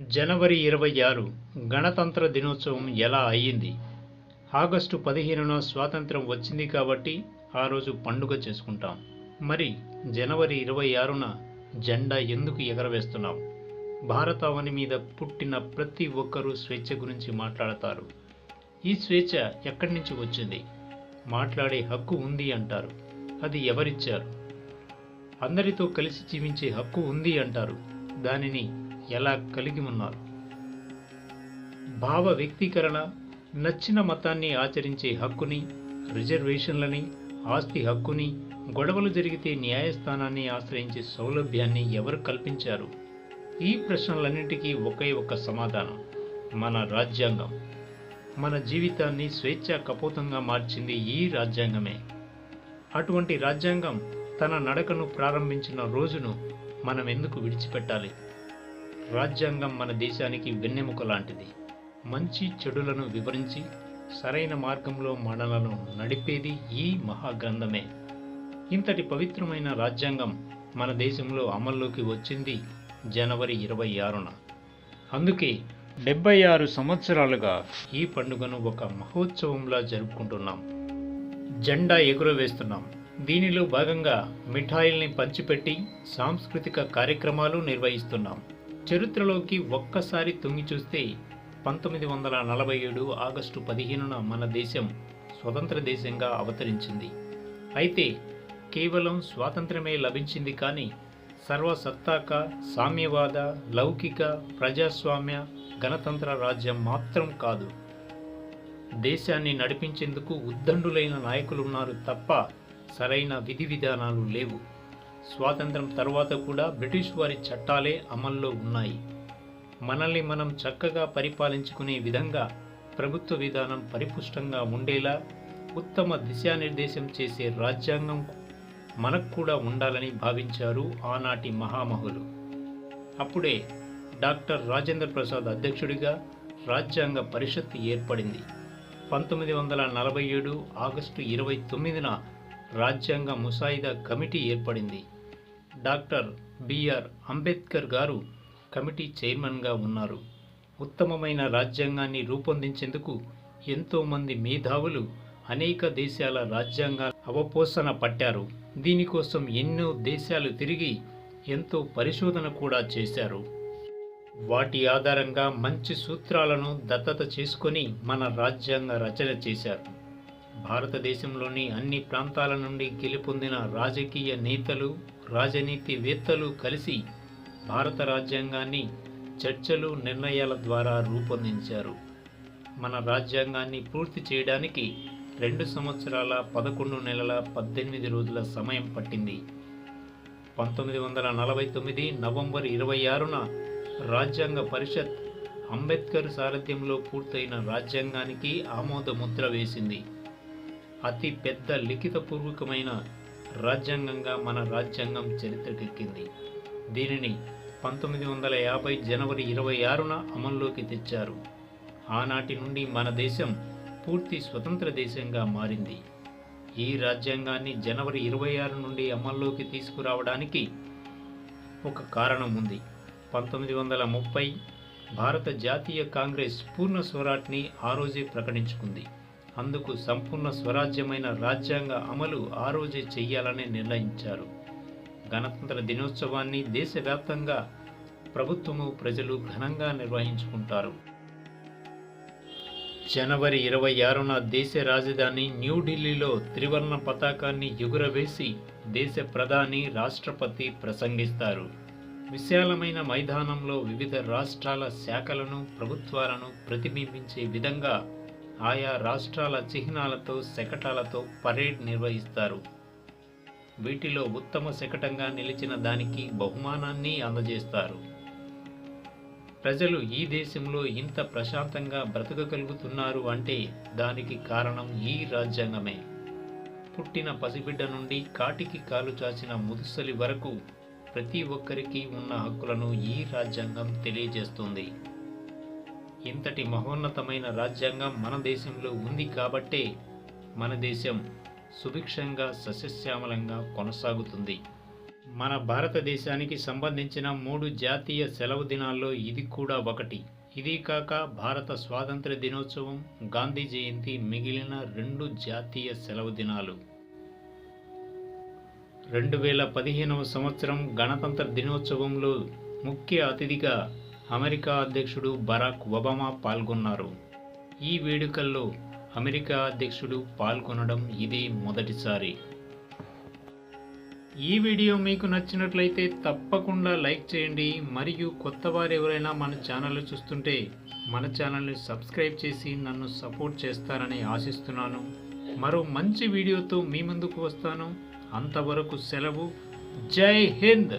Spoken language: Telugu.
జనవరి ఇరవై ఆరు గణతంత్ర దినోత్సవం ఎలా అయ్యింది? ఆగస్టు పదిహేనున స్వాతంత్రం వచ్చింది కాబట్టి ఆ రోజు పండుగ చేసుకుంటాం. మరి జనవరి ఇరవై ఆరున జెండా ఎందుకు ఎగరవేస్తున్నాం? భారతావని మీద పుట్టిన ప్రతి ఒక్కరూ స్వేచ్ఛ గురించి మాట్లాడతారు. ఈ స్వేచ్ఛ ఎక్కడి నుంచి వచ్చింది? మాట్లాడే హక్కు ఉంది అంటారు. అది ఎవరిచ్చారు? అందరితో కలిసి జీవించే హక్కు ఉంది అంటారు. దానిని ఎలా కలిగి ఉన్నారు? భావ వ్యక్తీకరణ నచ్చిన మతాన్ని ఆచరించే హక్కుని రిజర్వేషన్లని ఆస్తి హక్కుని గొడవలు జరిగితే న్యాయస్థానాన్ని ఆశ్రయించే సౌలభ్యాన్ని ఎవరు కల్పించారు? ఈ ప్రశ్నలన్నింటికీ ఒకే ఒక్క సమాధానం. మన రాజ్యాంగం. మన జీవితాన్ని స్వేచ్ఛ కపోతంగా మార్చింది ఈ రాజ్యాంగమే. అటువంటి రాజ్యాంగం తన నడకను ప్రారంభించిన రోజును మనం ఎందుకు విడిచిపెట్టాలి? రాజ్యాంగం మన దేశానికి వెన్నెముక లాంటిది. మంచి చెడులను వివరించి సరైన మార్గంలో మనలను నడిపేది ఈ మహాగ్రంథమే. ఇంతటి పవిత్రమైన రాజ్యాంగం మన దేశంలో అమల్లోకి వచ్చింది జనవరి ఇరవై ఆరున అందుకే డెబ్బై ఆరు సంవత్సరాలుగా ఈ పండుగను ఒక మహోత్సవంలా జరుపుకుంటున్నాం. జెండా ఎగురవేస్తున్నాం. దీనిలో భాగంగా మిఠాయిల్ని పంచిపెట్టి సాంస్కృతిక కార్యక్రమాలు నిర్వహిస్తున్నాం. చరిత్రలోకి ఒక్కసారి తొంగి చూస్తే పంతొమ్మిది వందల నలభై ఏడు ఆగస్టు పదిహేనున మన దేశం స్వతంత్ర దేశంగా అవతరించింది. అయితే కేవలం స్వాతంత్రమే లభించింది కానీ సర్వసత్తాక సామ్యవాద లౌకిక ప్రజాస్వామ్య గణతంత్ర రాజ్యం మాత్రం కాదు. దేశాన్ని నడిపించేందుకు ఉద్దండులైన నాయకులున్నారు తప్ప సరైన విధి విధానాలు లేవు. స్వాతంత్రం తర్వాత కూడా బ్రిటిష్ వారి చట్టాలే అమల్లో ఉన్నాయి. మనల్ని మనం చక్కగా పరిపాలించుకునే విధంగా ప్రభుత్వ విధానం పరిపుష్టంగా ఉండేలా ఉత్తమ దిశానిర్దేశం చేసే రాజ్యాంగం మనకు కూడా ఉండాలని భావించారు ఆనాటి మహామహులు. అప్పుడే డాక్టర్ రాజేంద్ర ప్రసాద్ అధ్యక్షుడిగా రాజ్యాంగ పరిషత్ ఏర్పడింది. పంతొమ్మిది వందల నలభై ఏడు ఆగస్టు ఇరవై తొమ్మిదిన రాజ్యాంగ ముసాయిదా కమిటీ ఏర్పడింది. డాక్టర్ బిఆర్ అంబేద్కర్ గారు కమిటీ చైర్మన్గా ఉన్నారు. ఉత్తమమైన రాజ్యాంగాన్ని రూపొందించేందుకు ఎంతోమంది మేధావులు అనేక దేశాల రాజ్యాంగాల అవపోసన పట్టారు. దీనికోసం ఎన్నో దేశాలు తిరిగి ఎంతో పరిశోధన కూడా చేశారు. వాటి ఆధారంగా మంచి సూత్రాలను దత్తత చేసుకొని మన రాజ్యాంగ రచన చేశారు. భారతదేశంలోని అన్ని ప్రాంతాల నుండి గెలుపొందిన రాజకీయ నేతలు రాజనీతివేత్తలు కలిసి భారత రాజ్యాంగాన్ని చర్చలు నిర్ణయాల ద్వారా రూపొందించారు. మన రాజ్యాంగాన్ని పూర్తి చేయడానికి రెండు సంవత్సరాల పదకొండు నెలల పద్దెనిమిది రోజుల సమయం పట్టింది. పంతొమ్మిది వందల నలభై తొమ్మిది నవంబర్ ఇరవై ఆరున రాజ్యాంగ పరిషత్ అంబేద్కర్ సారథ్యంలో పూర్తయిన రాజ్యాంగానికి ఆమోద ముద్ర వేసింది. అతి పెద్ద లిఖితపూర్వకమైన రాజ్యాంగంగా మన రాజ్యాంగం చరిత్రకెక్కింది. దీనిని పంతొమ్మిది వందల యాభై జనవరి ఇరవై ఆరున అమల్లోకి తెచ్చారు. ఆనాటి నుండి మన దేశం పూర్తి స్వతంత్ర దేశంగా మారింది. ఈ రాజ్యాంగాన్ని జనవరి ఇరవై ఆరు నుండి అమల్లోకి తీసుకురావడానికి ఒక కారణం ఉంది. పంతొమ్మిది వందల ముప్పై భారత జాతీయ కాంగ్రెస్ పూర్ణ స్వరాట్ని ఆ రోజే ప్రకటించుకుంది. అందుకు సంపూర్ణ స్వరాజ్యమైన రాజ్యాంగ అమలు ఆ రోజే చెయ్యాలని నిర్ణయించారు. గణతంత్ర దినోత్సవాన్ని దేశవ్యాప్తంగా ప్రభుత్వము ప్రజలు ఘనంగా నిర్వహించుకుంటారు. జనవరి ఇరవై ఆరున దేశ రాజధాని న్యూఢిల్లీలో త్రివర్ణ పతాకాన్ని ఎగురవేసి దేశ ప్రధాని రాష్ట్రపతి ప్రసంగిస్తారు. విశాలమైన మైదానంలో వివిధ రాష్ట్రాల శాఖలను ప్రభుత్వాలను ప్రతిబింబించే విధంగా ఆయా రాష్ట్రాల చిహ్నాలతో శకటాలతో పరేడ్ నిర్వహిస్తారు. వీటిలో ఉత్తమ శకటంగా నిలిచిన దానికి బహుమానాన్ని అందజేస్తారు. ప్రజలు ఈ దేశంలో ఇంత ప్రశాంతంగా బ్రతకగలుగుతున్నారు అంటే దానికి కారణం ఈ రాజ్యాంగమే. పుట్టిన పసిబిడ్డ నుండి కాటికి కాలు చాచిన ముదుసలి వరకు ప్రతి ఒక్కరికి ఉన్న హక్కులను ఈ రాజ్యాంగం తెలియజేస్తుంది. ఇంతటి మహోన్నతమైన రాజ్యాంగం మన దేశంలో ఉంది కాబట్టే మన దేశం సుభిక్షంగా సస్యశ్యామలంగా కొనసాగుతుంది. మన భారతదేశానికి సంబంధించిన మూడు జాతీయ సెలవు దినాల్లో ఇది కూడా ఒకటి. ఇది కాక భారత స్వాతంత్ర దినోత్సవం గాంధీ జయంతి మిగిలిన రెండు జాతీయ సెలవు దినాలు. రెండు వేల పదిహేనవ సంవత్సరం గణతంత్ర దినోత్సవంలో ముఖ్య అతిథిగా అమెరికా అధ్యక్షుడు బరాక్ ఒబామా పాల్గొన్నారు. ఈ వేడుకల్లో అమెరికా అధ్యక్షుడు పాల్గొనడం ఇదే మొదటిసారి. ఈ వీడియో మీకు నచ్చినట్లయితే తప్పకుండా లైక్ చేయండి. మరియు కొత్త వారు ఎవరైనా మన ఛానల్ చూస్తుంటే మన ఛానల్ని సబ్స్క్రైబ్ చేసి నన్ను సపోర్ట్ చేస్తారని ఆశిస్తున్నాను. మరో మంచి వీడియోతో మీ ముందుకు వస్తాను. అంతవరకు సెలవు. జై హింద్!